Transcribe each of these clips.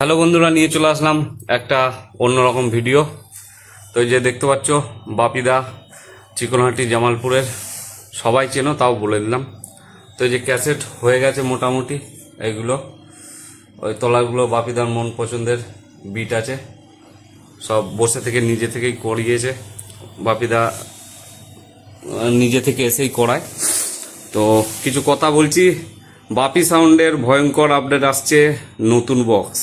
Hello বন্ধুরা, নিয়ে চলে আসলাম একটা অন্যরকম ভিডিও। তো যে দেখতে পাচ্ছ, বাপিদা চিকনহাটি জামালপুরের, সবাই চেনো তাও বলে দিলাম। তো যে ক্যাসেট হয়ে গেছে মোটামুটি এইগুলো ওই তলাগুলো বাপিদার মন পছন্দের বিট আছে। সব বসে থেকে, নিজে থেকেই করিয়েছে। বাপিদা নিজে থেকে এসেই করায়। তো কিছু কথা বলছি, বাপি সাউন্ডের ভয়ঙ্কর আপডেট আসছে নতুন বক্স।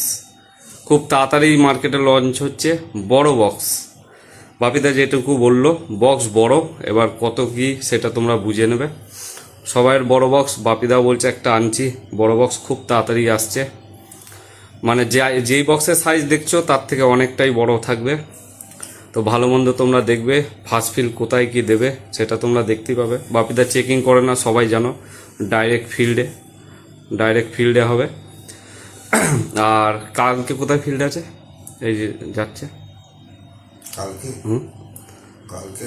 খুব তাড়াতাড়ি মার্কেটে লঞ্চ হচ্ছে বড় বক্স বাপিদা যেটুকু বলল বক্স বড়, এবার কত কি সেটা তোমরা বুঝে নেবে। সবাইয়ের বড় বক্স বাপিদা বলছে একটা আনছি, বড় বক্স খুব তাড়াতাড়ি আসছে। মানে যে যেই বক্সের সাইজ দেখছ, তার থেকে অনেকটাই বড় থাকবে। তো ভালো মন্দ তোমরা দেখবে ফার্স্ট ফিল কোথায় কি দেবে, সেটা তোমরা দেখতেই পাবে। বাপিদা চেকিং করে না, সবাই জানো ডাইরেক্ট ফিল্ডে ডাইরেক্ট ফিল্ডে হবে। আর কালকে কোথায় ফিল্ড আছে? এই যে যাচ্ছে। কালকে? হুম? কালকে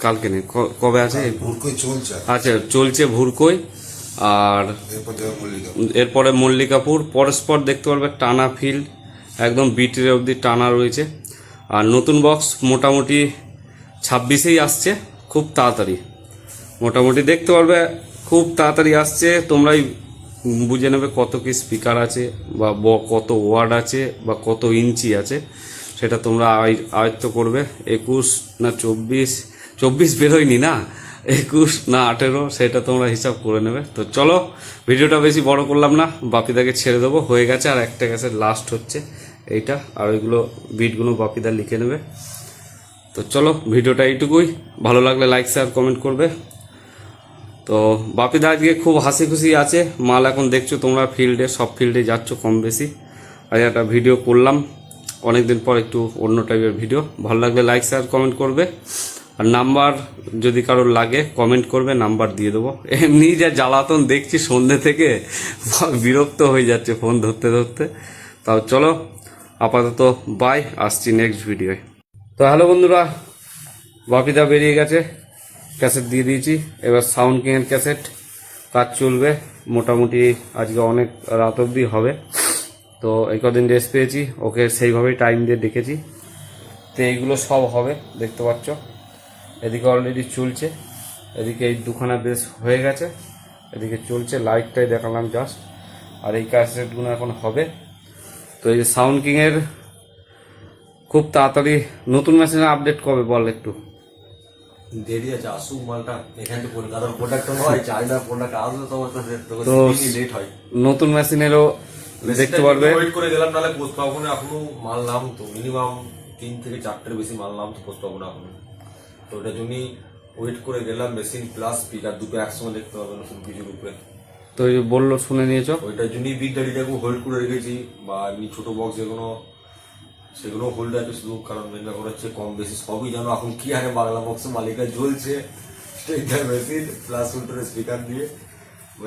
কালকে নেই। কবে আছে? ভুরকই চলছে। আচ্ছা চলছে ভুরকই। আর এরপরে মল্লিকাপুর। পরস্পর দেখতে পারবে টানা ফিল্ড একদম বিটির অবধি টানা রয়েছে। আর নতুন বক্স মোটামুটি ছাব্বিশেই আসছে। খুব তাড়াতাড়ি। মোটামুটি দেখতে পারবে খুব তাড়াতাড়ি আসছে। তোমরাই বুঝে নেবে কত কি স্পিকার আছে, বা ব- কত ওয়ার্ড আছে, বা কত ইঞ্চি আছে। সেটা তোমরা আয়- আয়ত্ত করবে। একুশ না চব্বিশ? চব্বিশ বেরোয়নি না? একুশ না আঠেরো? সেটা তোমরা হিসাব করে নেবে। তো চলো, ভিডিওটা বেশি বড় করলাম না। বাপিদাকে ছেড়ে দেবো। হয়ে গেছে আর একটা গেছে লাস্ট হচ্ছে। এইটা আর ওইগুলো বিটগুলো বাপিদা লিখে নেবে। তো চলো, ভিডিওটা এইটুকুই। ভালো লাগলে লাইক শেয়ার কমেন্ট করবে। তো বাপিদা আজকে খুব হাসি খুশি আছে। মাল এখন দেখছ তোমরা ফিল্ডে সব ফিল্ডে যাচ্ছ কম বেশি। আজ একটা ভিডিও করলাম। অনেকদিন পর একটু অন্য টাইপের ভিডিও ভালো লাগলে লাইক শেয়ার কমেন্ট করবে। আর নাম্বার যদি কারোর লাগে কমেন্ট করবে নাম্বার দিয়ে দেবো। এমনি যা জ্বালাতন দেখছি সন্ধ্যে থেকে, বিরক্ত হয়ে যাচ্ছে ফোন ধরতে ধরতে। তাও চলো, আপাতত বাই আসছি নেক্সট ভিডিওয় তো হ্যালো বন্ধুরা, বাপিদা বেরিয়ে গেছে। ক্যাসেট দিয়ে দিয়েছি। এবার সাউন্ড কিংয়ের ক্যাসেট? কাজ চলবে। মোটামুটি আজকে অনেক রাত অবধি হবে। তো এই কদিন রেস্ট পেয়েছি। ওকে সেইভাবেই টাইম দিয়ে ডেকেছি। তো এইগুলো সব হবে, দেখতে পাচ্ছ। এদিকে অলরেডি চলছে। এদিকে এই দুখানা বেশ হয়ে গেছে। এদিকে চলছে। লাইটটাই দেখালাম জাস্ট আর এই ক্যাসেটগুলো এখন হবে। তো এই যে সাউন্ড কিংয়ের খুব তাড়াতাড়ি নতুন মেশিনে আপডেট কবে বল একটু? দেরি আছে আসুক মালটা এখান থেকে কলকাতার প্রোডাক্ট হয় প্রোডাক্ট আসলে তোমার তো তো লেট হয়। নতুন মেশিনেরও দেখতে পারবে। ওয়েট করে গেলাম নাহলে পোস্ট পাবো না এখনও মাল নাম তো মিনিমাম তিন থেকে চারটের বেশি মাল নাম তো পোস্ট পাবো না এখনও। তো ওটার জন্যই ওয়েট করে গেলাম মেশিন প্লাস স্পিকার দুটো একসঙ্গে দেখতে পাবে নতুন কিছুর উপরে। তো বলল শুনে নিয়েছো? ওইটার জন্যই বিগ গাড়িটাকে হোল্ড করে রেখেছি বা এমনি ছোট বক্স যেগুলো সেগুলো হোল্ড আছে শুধু কারণ মেন ব্যাপার হচ্ছে কম বেশি সবই জানো। এখন কি আরে বাংলা বক্সের মালিকা জ্বলছে স্ট্রেটার মেশিন প্লাস উল্টোর স্পিকার দিয়ে।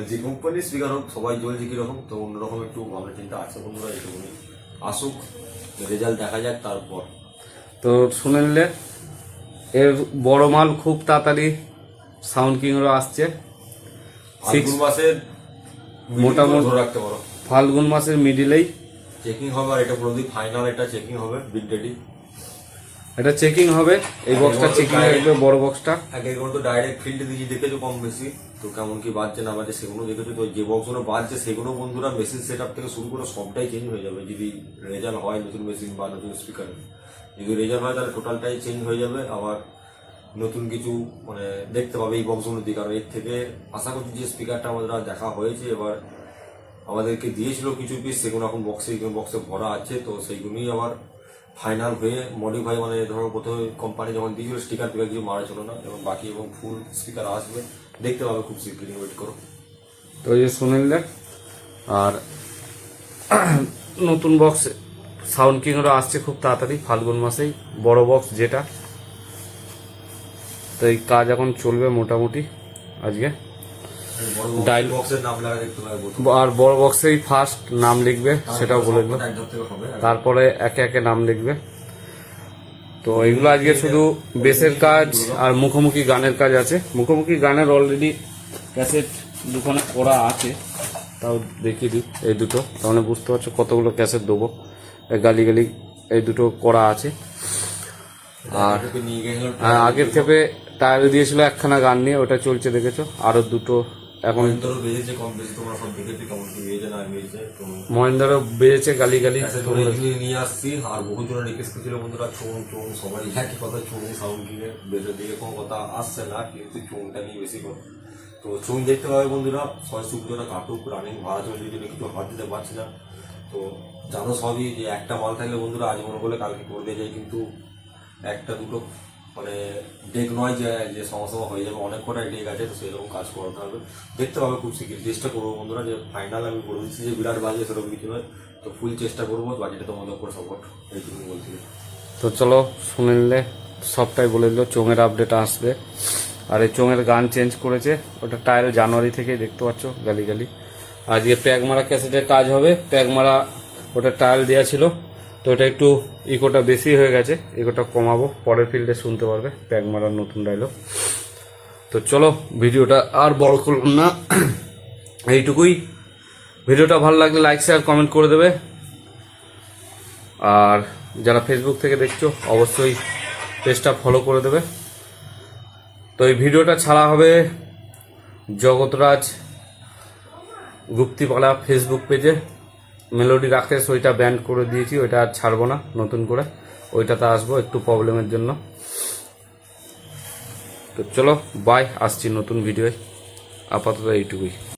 যে কোম্পানির স্পিকার হোক সবাই জ্বলছে কীরকম তো অন্যরকম একটু ভাবনা চিন্তা আছে বন্ধুরা এইটুকুনি আসুক রেজাল্ট দেখা যাক তারপর। তো শুনে নিলে এর বড় মাল খুব তাড়াতাড়ি সাউন্ড কিংয়েরও আসছে। ফাল্গুন মাসের মোটামুটি- ধরে রাখতে পারো। ফাল্গুন মাসের মিডিলেই চেকিং হবে আর এটা পুরোপুরি ফাইনাল এটা চেকিং হবে বিগ ডেডি এটা চেকিং হবে এই বক্সটা চেকিং আসবে বড় বক্সটা এক এক তো ডাইরেক্ট ফিল্ডে দিয়েছি দেখেছ কম বেশি? তো কেমন কি বাজছে না বাজছে সেগুলো দেখেছ তো? যে বক্সগুলো বাজছে সেগুলো বন্ধুরা মেশিন সেট আপ থেকে শুরু করে সবটাই চেঞ্জ হয়ে যাবে। যদি রেজাল্ট হয় নতুন মেশিন বা নতুন স্পিকার যদি রেজাল্ট হয় তাহলে টোটালটাই চেঞ্জ হয়ে যাবে। আবার নতুন কিছু মানে দেখতে পাবে এই বক্সগুলো দিয়ে কারণ এর থেকে আশা করছি যে স্পিকারটা আমাদের দেখা হয়েছে। এবার আমাদেরকে দিয়েছিল কিছু পিস সেগুলো এখন বক্সে বক্সে ভরা আছে, তো সেইগুলোই আবার ফাইনাল হয়ে মডিফাই মানে ধরো প্রথমে কোম্পানি যখন দিয়েছিল স্টিকার টিকার কিছু মারা ছিল না, এবং বাকি এবং ফুল স্পিকার আসবে। দেখতে পাবে খুব শীঘ্রই ওয়েট করো। তো এই যে শুনে নিলে আর নতুন বক্স সাউন্ড কিংয়েরও আসছে খুব তাড়াতাড়ি, ফাল্গুন মাসেই, বড় বক্স যেটা। তো এই কাজ এখন চলবে মোটামুটি আজকে। প্রথম আর বড় বক্সেই ফার্স্ট নাম লিখবে সেটাও বলে দিল হবে তারপরে একে একে নাম লিখবে। তো এগুলো আজকে শুধু বেসের কাজ আর মুখোমুখি গানের কাজ আছে। মুখোমুখি গানের অলরেডি ক্যাসেট দুখানে করা আছে। তাও দেখিয়ে দিই এই দুটো। তাহলে বুঝতে পারছ কতগুলো ক্যাসেট দেবো। গালি গালি এই দুটো করা আছে। আর আগের থেকে টায়ার দিয়েছিল একখানা গান নিয়ে ওটা চলছে দেখেছ। আরও দুটো এখন মহেন্দ্রও বেজেছে গালি গালি নিয়ে আসছি আর বহু জনের রিকোয়েস্ট করছিল বন্ধুরা চোং চোং সবাই একই কথা চোং সাউন্ড কিনে বেজের দিকে কোনো কথা আসছে না কিন্তু চোংটা নিয়ে বেশি করে তো চোং দেখতে পাবে বন্ধুরা ছয় শুক্রটা কাটুক রানিং ভাড়া চলে জন্য কিছু হাত দিতে পারছি না। তো জানো সবই যে একটা মাল থাকলে বন্ধুরা আজ মনে করলে কালকে করবে যায় কিন্তু একটা দুটো মানে ডেক নয় যে যে সমস্যা হয়ে যাবে, অনেক কটাই ডেক আছে, তো সেরকম কাজ করতে হবে। দেখতে পাবে খুব শীঘ্রই চেষ্টা করব বন্ধুরা, যে ফাইনাল আমি বলে দিচ্ছি, যে বিরাট বাজে সেরকম কিছু নয়। তো ফুল চেষ্টা করব বাজেটে তোমাদের উপর সাপোর্ট এইটুকু বলছি তো চলো, শুনে নিলে সবটাই বলে দিল, চোঙের আপডেট আসবে। আর এই চোঙের গান চেঞ্জ করেছে, ওটা টায়ার জানুয়ারি থেকেই দেখতে পাচ্ছ, গালি গালি। আজকে প্যাক মারা ক্যাসেটের কাজ হবে প্যাক মারা ওটা টায়ার দেওয়া ছিল। তো এটা একটু ইকোটা বেশি হয়ে গেছে ইকোটা কমাবো, পরের ফিল্ডে শুনতে পারবে প্যাক মারার নতুন ডায়লগ তো চলো, ভিডিওটা আর বড় করলাম না। এইটুকুই। ভিডিওটা ভালো লাগলে লাইক শেয়ার কমেন্ট করে দেবে। আর যারা ফেসবুক থেকে দেখছ, অবশ্যই পেজটা ফলো করে দেবে। তো এই ভিডিওটা ছাড়া হবে জগৎরাজ গুপ্তিপালা ফেসবুক পেজে মেলোডি রাকেশ ওইটা ব্যান্ড করে দিয়েছি, ওইটা আর ছাড়বো না, নতুন করে। ওইটাতে আসব একটু প্রবলেমের জন্য। তো চলো বাই আসছি নতুন ভিডিওয় আপাতত এইটুকুই।